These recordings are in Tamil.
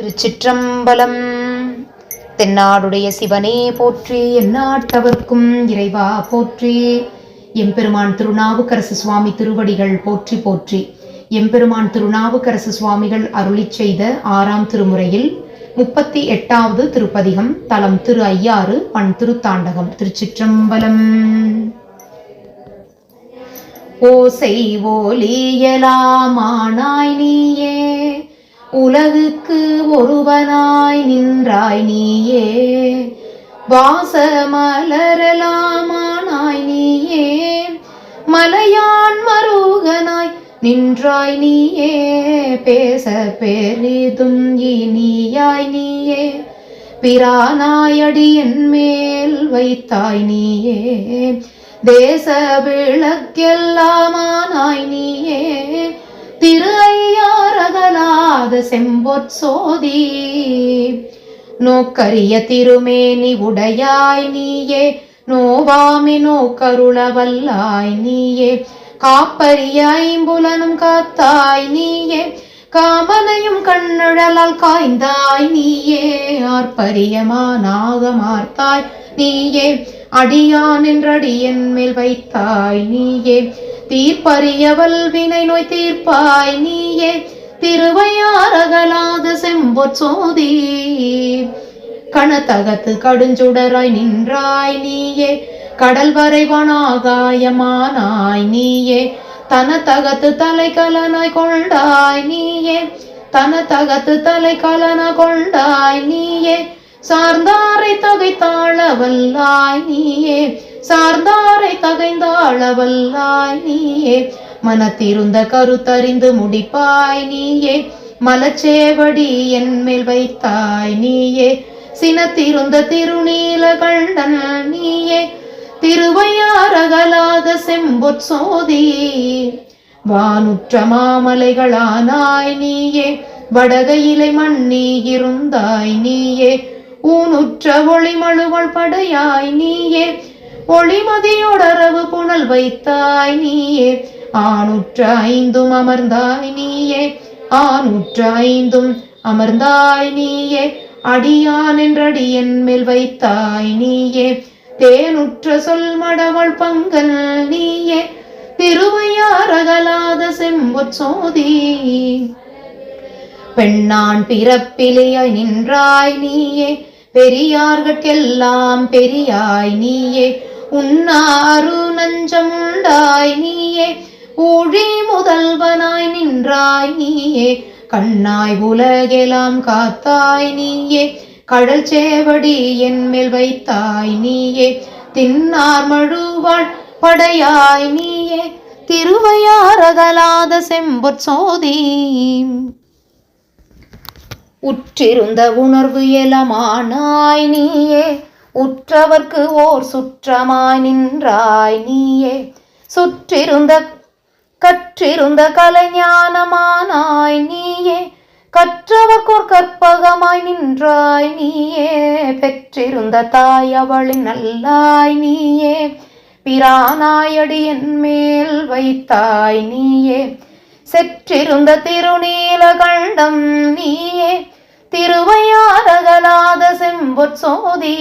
திருச்சிற்றம்பலம். தென்னாடுடைய சிவனே போற்றி எந்நாட்டவர்க்கும் இறைவா போற்றி. எம்பெருமான் திருநாவுக்கரசு சுவாமி திருவடிகள் போற்றி போற்றி. எம்பெருமான் திருநாவுக்கரசு சுவாமிகள் அருளிச் செய்த ஆறாம் திருமுறையில் முப்பத்தி எட்டாவது திருப்பதிகம் தலம் திரு ஐயாறு பண் திருத்தாண்டகம் திருச்சிற்றம்பலம். ஓசை ஓலியலாமானாய் நீயே. உலகுக்கு ஒருவனாய் நின்றாய் நீயே. வாசமலரலாமானாய் நீயே. மலையான் மருகனாய் நின்றாய் நீயே. பேச பெரிதும் இனியாய் நீயே. பிரானாயடியன் மேல் வைத்தாய் நீயே. தேச விளக்கெல்லாமானாய் நீயே. திரு ஐயாரகநாத செம்பொற் சோதி. நோக்கரிய திருமேனி உடையாய் நீயே நோவாமி நோக்கருளவல்லாய் நீயே. காப்பரிய ஐம்புலனும் காத்தாய் நீயே காமனையும் கண்ணுழலால் காய்ந்தாய் நீயே. ஆர்ப்பரியமானாக மார்த்தாய் நீயே அடியான் என்றடியன் மேல் வைத்தாய் நீயே. தீர்ப்பறியவல் வினை நோய் தீர்ப்பாய் நீயே திருவையாரகலாத செம்பொற் சோதி. கணத்தகத்து கடுஞ்சுடராய் நின்றாய் நீயே கடல் வரைவனாகாயமானாய் நீயே தனத்தகத்து தலைக்கலனாய் கொண்டாய் நீயே தனத்தகத்து தலைக்கலன கொண்டாய் நீயே சார்ந்தாரை தகைத்தாளவல்லாய் நீயே சார்ந்தாரை தகைந்தாளவல்லாய் நீயே. மனத்திருந்த கருத்தறிந்து முடிப்பாய் நீயே. மலச்சேவடி என் மேல் வைத்தாய் நீயே. சினத்திருந்த திருநீல கண்டன் நீயே திருவையாரகலாத செம்பொற் சோதி. வானுற்ற மாமலைகளானாய் நீயே. வடகையிலை மண்ணி இருந்தாய் நீயே. ஊனுற்ற ஒளிமழுவள் படையாய் நீயே. ஒளிமதியோடரவு புனல் வைத்தாய் நீயே. ஆணுற்ற ஐந்தும் அமர்ந்தாய் நீயே. ஆணுற்ற ஐந்தும் அமர்ந்தாய் நீயே. அடியான் என்றடியன் மேல் வைத்தாய் நீயே. தேனுற்ற சொல் மடவள் பங்கல் நீயே. திருவையாரகலாத செம்பொற் சோதி. பெண்ணான் பிறப்பிலேயாய் நின்றாய் நீயே. பெரியார்கட்கெல்லாம் பெரியாய் நீயே. உன்னாரு நஞ்சமுண்டாய் நீயே ஊழி முதல்வனாய் நின்றாய் நீயே கண்ணாய் உலகெலாம் காத்தாய் நீயே கடல் சேவடி என் மேல் வைத்தாய் நீயே தின்னார் மழுவாள் படையாய் நீயே திருவையாரகலாத செம்பொற் சோதி உற்றிருந்த உணர்வு எலமானாய் நீயே உற்றவர்க்கு ஓர் சுற்றமாய் நின்றாய் நீயே. சுற்றிருந்த கற்றிருந்த கலைஞானமானாய் நீயே. கற்றவர்க்கோர் கற்பகமாய் நின்றாய் நீயே. பெற்றிருந்த தாய் அவளின் நல்லாய் நீயே. பிரானாயடி என் மேல் வைத்தாய் நீயே. செற்றிருந்த திருநீல கண்டம் நீயே. திருவையாரகலாத செம்பொற் சோதி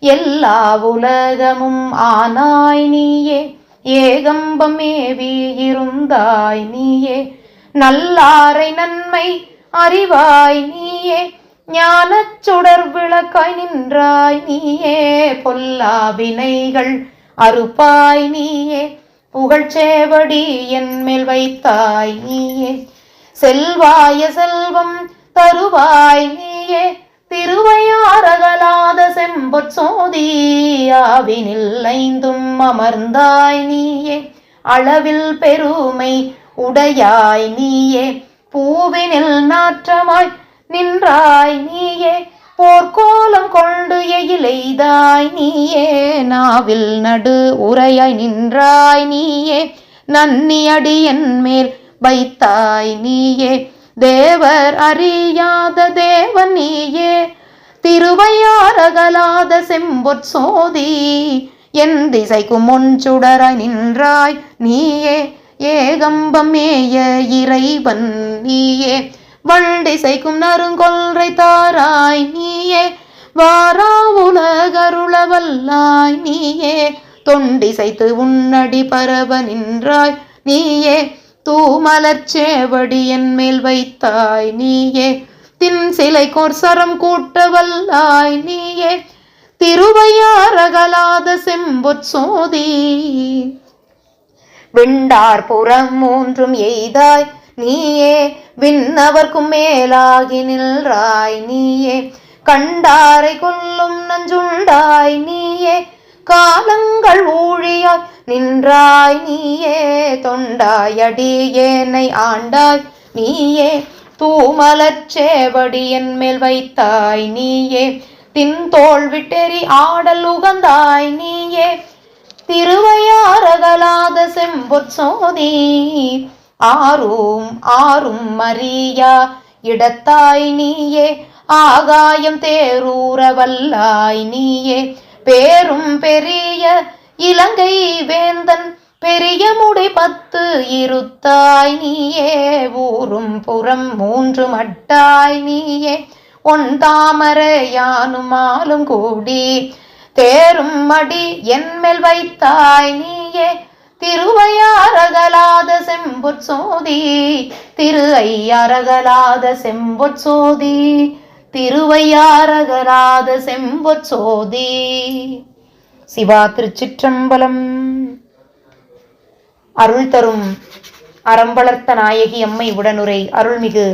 எல்லா உலகமும் ஆனாய் நீயே. ஏகம்பம் மேவி இருந்தாய் நீயே. நல்லாரை நன்மை அறிவாய் நீயே. ஞானச் சுடர் விளக்காய் நின்றாய் நீயே. பொல்லா வினைகள் அறுப்பாய் நீயே. புகழ்ச்சேவடி என் மேல் வைத்தாய் நீயே. செல்வாய செல்வம் தருவாய் நீயே திருவையாரகலாத செம்பொற் சோதியாவினில் ஐந்தும் அமர்ந்தாய் நீயே அளவில் பெருமை உடையாய் நீயே பூவினில் நாற்றமாய் நின்றாய் நீயே போர்க்கோலம் கொண்டு எயிலெய்தாய் நீயே நாவில் நடு உரையாய் நின்றாய் நீயே நன்னியடி என் மேல் வைத்தாய் நீயே தேவர் அறியாத தேவன் நீயே. திருவையாரகலாத செம்பொற் சோதி என் திசைக்கும் முன் சுடராய் நின்றாய் நீயே. ஏகம்பமேய இறைவன் நீயே. வண்டிசைக்கும் நறுங்கொல்றை தாராய் நீயே. வாரா உலகருள வல்லாய் நீயே. தொண்டிசைத்து உன்னடி பரவ நின்றாய் நீயே. தூமலர்ச்சேவடி என் மேல் வைத்தாய் நீயே. தின் சிலை கோர்சரம் கூட்ட வல்லாய் நீயே. திருவையாரகலாத செம்பொற் சோதி. விண்டார் புறம் மூன்றும் எய்தாய் நீயே. விண்ணவர்க்கும் மேலாகி நின்றாய் நீயே. கண்டாரை கொல்லும் நஞ்சுண்டாய் நீயே. நின்றாய் நீயே தொண்டாயடியேனை ஆண்டாய் நீயே தூமலச்சேவடி என் மேல் வைத்தாய் நீயே தின் தோல் விட்டெறி ஆடல் உகந்தாய் நீயே திருவையாரகலாத செம்பொற்சோதி ஆரும் ஆரும் மரியா இடத்தாய் நீயே ஆகாயம் தேரூர வல்லாய் நீயே பேரும் பெரிய இலங்கை வேந்தன் பெரிய முடி பத்து இருத்தாய் நீயே ஊரும் புறம் மூன்று மட்டாய் நீயே. ஒன் தாமரையானும் மாலும் கூடி தேரும் மடி என்மேல் வைத்தாய் நீயே. திருவையாரகலாத செம்பொற் சோதி திரு ஐயாரகலாத செம்பொற் சோதி திருவையாரகலாத செம்பொற் சோதி. சிவா திருச்சிற்றம்பலம். அருள் தரும் அறம்பளர்த்த நாயகி அம்மை உடனுரை அருள்மிகு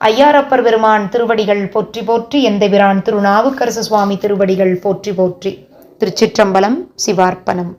ஐயாரப்பர் பெருமான் திருவடிகள் போற்றி போற்றி எந்தபிரான் திருநாவுக்கரசு சுவாமி திருவடிகள் போற்றி போற்றி. திருச்சிற்றம்பலம் சிவார்ப்பணம்.